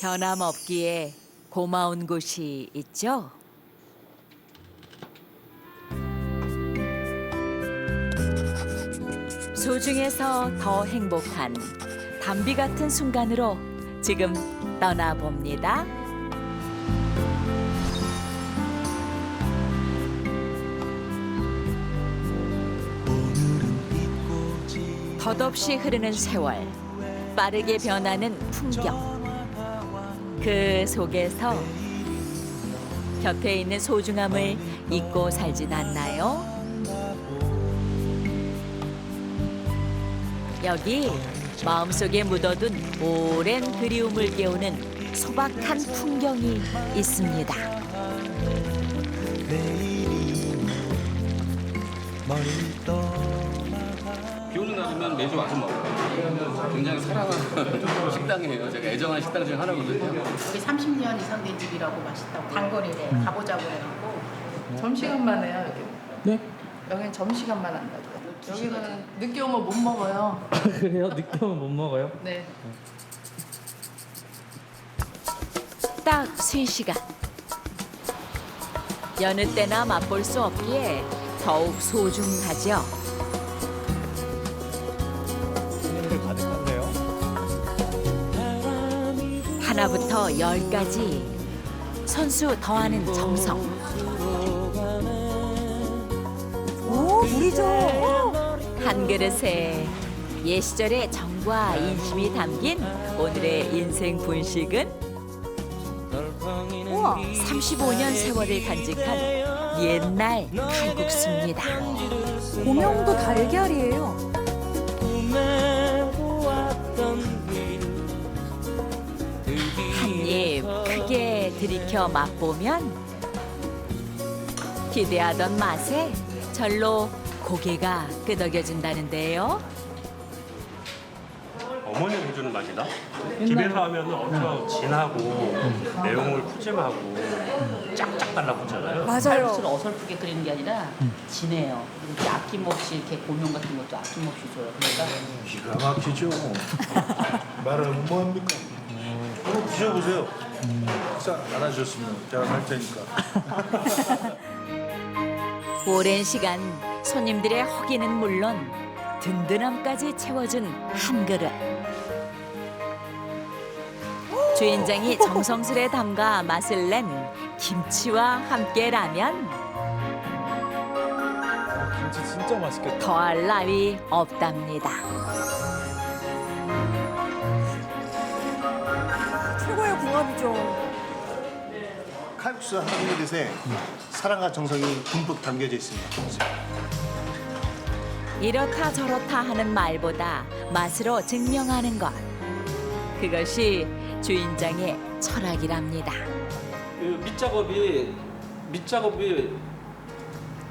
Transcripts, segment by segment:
변함없기에 고마운 곳이 있죠. 소중해서 더 행복한 담비 같은 순간으로 지금 떠나봅니다. 덧없이 흐르는 세월, 빠르게 변하는 풍경. 그 속에서 곁에 있는 소중함을 잊고 살진 않나요? 여기 마음속에 묻어둔 오랜 그리움을 깨우는 소박한 풍경이 있습니다. 비 오는 날이면 매주 와서 먹어요. 굉장히 사랑하는 식당이에요. 제가 애정하는 식당 중에 하나거든요. 우리 30년 이상 된 집이라고 맛있다고 단거리래 가보자고 그래갖고 점심시간만 해요 여기. 네? 여기는 점심시간만 한다고. 여기는 늦게 오면 못 먹어요. 그래요? 늦게 오면 못 먹어요? 네. 딱 3시간. 여느 때나 맛볼 수 없기에 더욱 소중하죠. 하나부터 열까지 선수 더하는 정성. 오, 물이죠. 한 그릇에 옛 시절의 정과 인심이 담긴 오늘의 인생 분식은 우와. 35년 세월을 간직한 옛날 칼국수입니다. 고명도 달걀이에요. 들이켜 맛보면 기대하던 맛에 절로 고개가 끄덕여진다는데요. 어머니가 해주는 맛이다. 집에서 하면은 엄청 진하고 내용물 푸짐하고 쫙쫙 달라붙잖아요. 맞아요. 칼국수를 어설프게 끓이는 게 아니라 진해요. 이렇게 아낌없이 이렇게 고명 같은 것도 아낌없이 줘요. 그러니까 기가 막히죠. 말하면 뭐합니까? 한번 드셔보세요. 식사 안 하셨으면 제가 할 테니까. 오랜 시간 손님들의 허기는 물론 든든함까지 채워준 한 그릇. 주인장이 정성스레 담가 맛을 낸 김치와 함께 라면 김치 진짜 맛있겠다. 더할 나위 없답니다. 칼국수 한 그릇에 사랑과 정성이 듬뿍 담겨져 있습니다. 이렇다 저렇다 하는 말보다 맛으로 증명하는 것. 그것이 주인장의 철학이랍니다. 그 밑작업이 밑작업이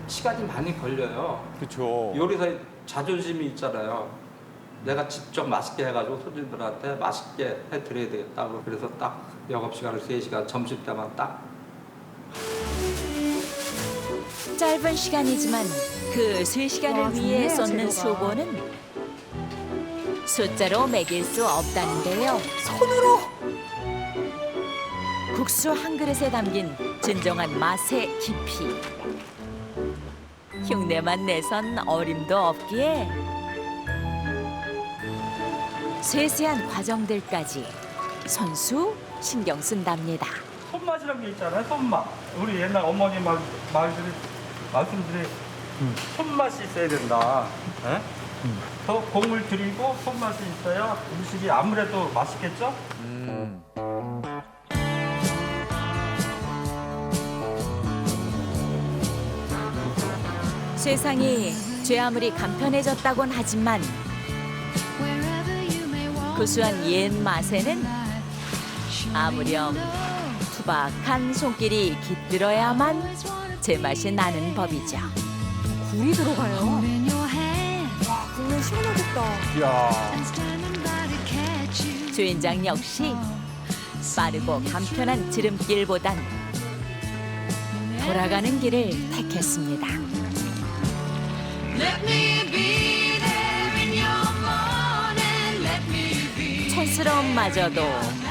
시간이 많이 걸려요. 그쵸. 요리사의 자존심이 있잖아요. 내가 직접 맛있게 해가지고 손님들한테 맛있게 해드려야 되겠다고 그래서 딱 영업 시간을 3시간 점심 때만 딱 짧은 시간이지만 그 수시간을 와, 위해 좋네요, 쏟는 재료가. 수고는 숫자로 매길 수 없다는데요. 손으로. 국수 한 그릇에 담긴 진정한 맛의 깊이. 흉내만 내선 어림도 없기에 세세한 과정들까지 손수 신경 쓴답니다. 손맛이라는 게 있잖아요. 손맛. 우리 옛날 어머니 말, 말들이 말씀들이 손맛이 있어야 된다. 예? 더 공을 들이고 손맛이 있어야 음식이 아무래도 맛있겠죠? 세상이 죄 아무리 간편해졌다곤 하지만 구수한 옛 맛에는 아무렴 투박한 손길이 깃들어야만 제맛이 나는 법이죠. 굴이 들어가요. 와, 국물 시원하겠다. 이야. 주인장 역시 빠르고 간편한 지름길보단 돌아가는 길을 택했습니다. 촌스러움마저도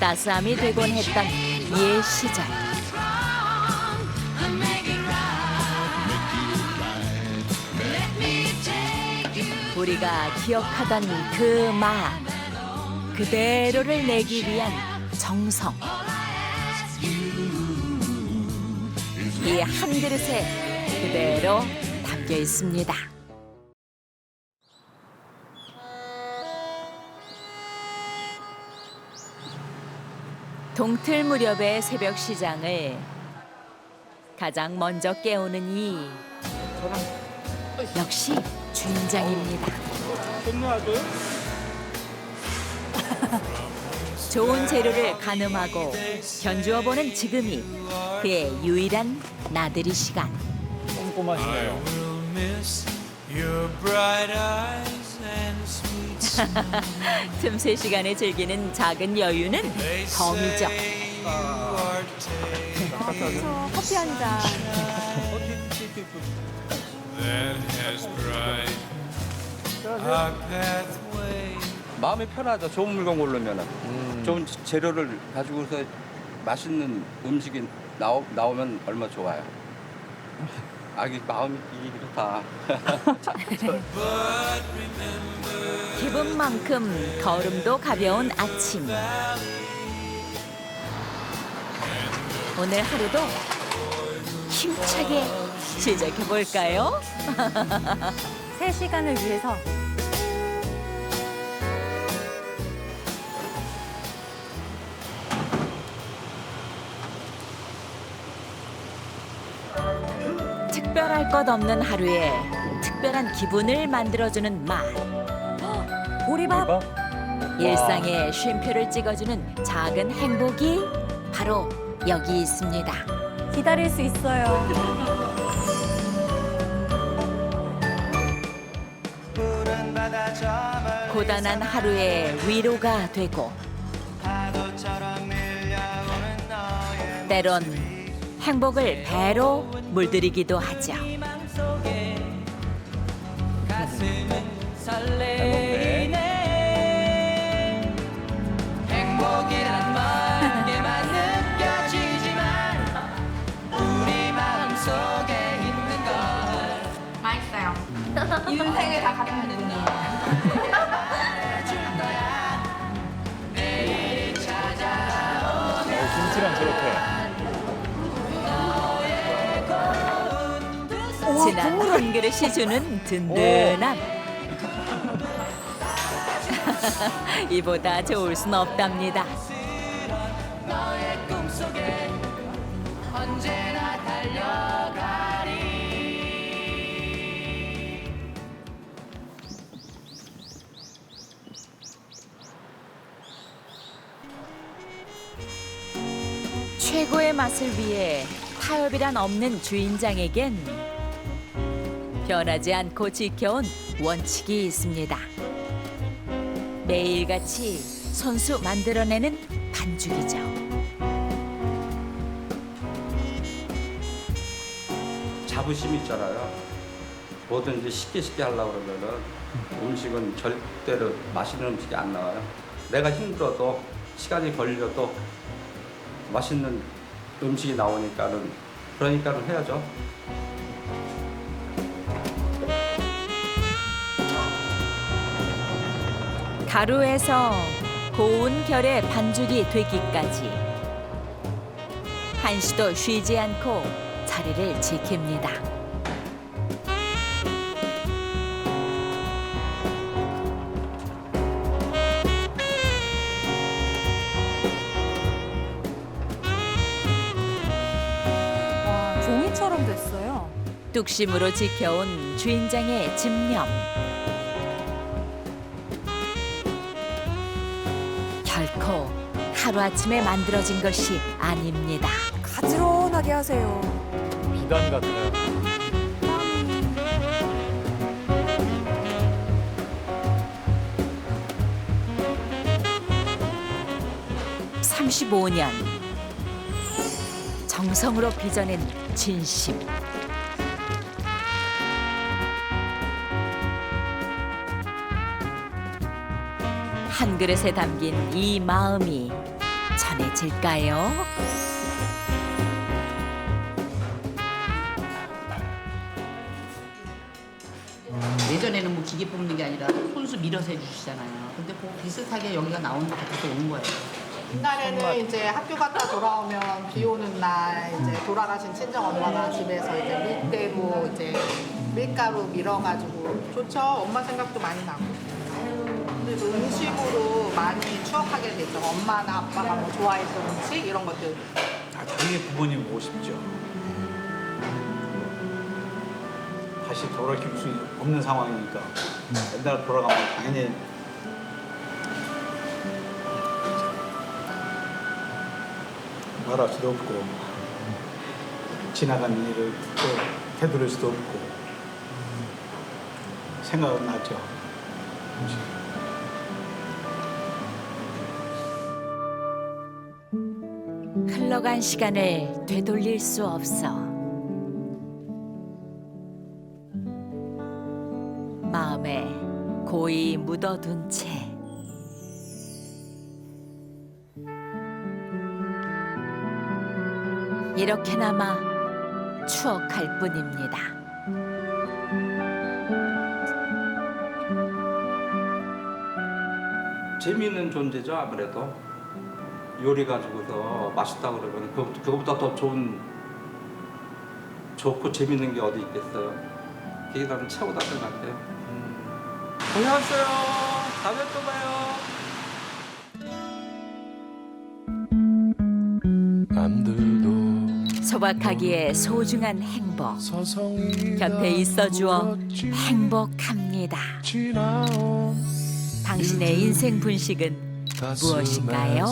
따스함이 되곤 했던 옛 시절. 우리가 기억하던 그 맛 그대로를 내기 위한 정성 이 한 그릇에 그대로 담겨 있습니다. 동틀 무렵의 새벽 시장을 가장 먼저 깨우는 이 역시 주인장입니다. 좋은 재료를 가늠하고 견주어 보는 지금이 그의 유일한 나들이 시간. 꼼꼼하시네요. 틈새 시간에 즐기는 작은 여유는 덤이죠. 그렇죠. 커피 한 잔. 마음이 편하죠. 좋은 물건 고르면은 좋은 재료를 가지고서 맛있는 음식이 나오, 나오면 얼마 좋아요. 아기 마음이 이게 그렇다. 기분만큼 걸음도 가벼운 아침. 오늘 하루도 힘차게 시작해 볼까요? 세 시간을 위해서 특별할 것 없는 하루에 특별한 기분을 만들어주는 맛. 보리밥. 일상에 쉼표를 찍어주는 작은 행복이 바로 여기 있습니다. 기다릴 수 있어요. 고단한 하루의 위로가 되고 때론 행복을 배로 물들이기도 하죠. 맛있어요. 국물을 한 그릇이 주는 든든함. 이보다 좋을 순 없답니다. 최고의 맛을 위해 타협이란 없는 주인장에겐 변하지 않고 지켜온 원칙이 있습니다. 매일같이 손수 만들어내는 반죽이죠. 자부심 있잖아요. 뭐든지 쉽게 쉽게 하려고 그러면은 음식은 절대로 맛있는 음식이 안 나와요. 내가 힘들어도 시간이 걸려도 맛있는 음식이 나오니까는 그러니까는 해야죠. 가루에서 고운 결의 반죽이 되기까지 한시도 쉬지 않고 자리를 지킵니다. 와, 종이처럼 됐어요. 뚝심으로 지켜온 주인장의 집념. 결코 하루아침에 만들어진 것이 아닙니다. 가지런하게 하세요. 비단 같아요. 삼십오 년 정성으로 빚어낸 진심. 한 그릇에 담긴 이 마음이 전해질까요? 예전에는 뭐 기계 뽑는 게 아니라 손수 밀어서 해주시잖아요. 근데 뭐 비슷하게 여기가 나오는 것 같아서 온 거예요. 옛날에는 이제 학교 갔다 돌아오면 비 오는 날 이제 돌아가신 친정 엄마가 집에서 이제 밀대로 이제 밀가루 밀어가지고 좋죠. 엄마 생각도 많이 나고. 그 음식으로 많이 추억하게 되죠. 엄마나 아빠가 뭐 좋아했던 음식 이런 것들. 아, 당연히 부모님 보고 싶죠. 다시 돌아올 수 없는 상황이니까 옛날 돌아가면 당연히 말할 수도 없고 지나간 일을 또 되돌릴 수도 없고 생각은 나죠. 흘러간 시간을 되돌릴 수 없어. 마음에 고이 묻어둔 채. 이렇게나마 추억할 뿐입니다. 재미있는 존재죠 아무래도 요리 가지고서 맛있다 그러면 그, 그거보다 더 좋은 좋고 재밌는 게 어디 있겠어요 그게 나는 최고다 생각해요 고생하셨어요. 다음에 또 봐요. 남들도 소박하기에 소중한 행복 곁에 있어 주어 행복합니다. 지나온 당신의 인생 분식은 무엇인가요?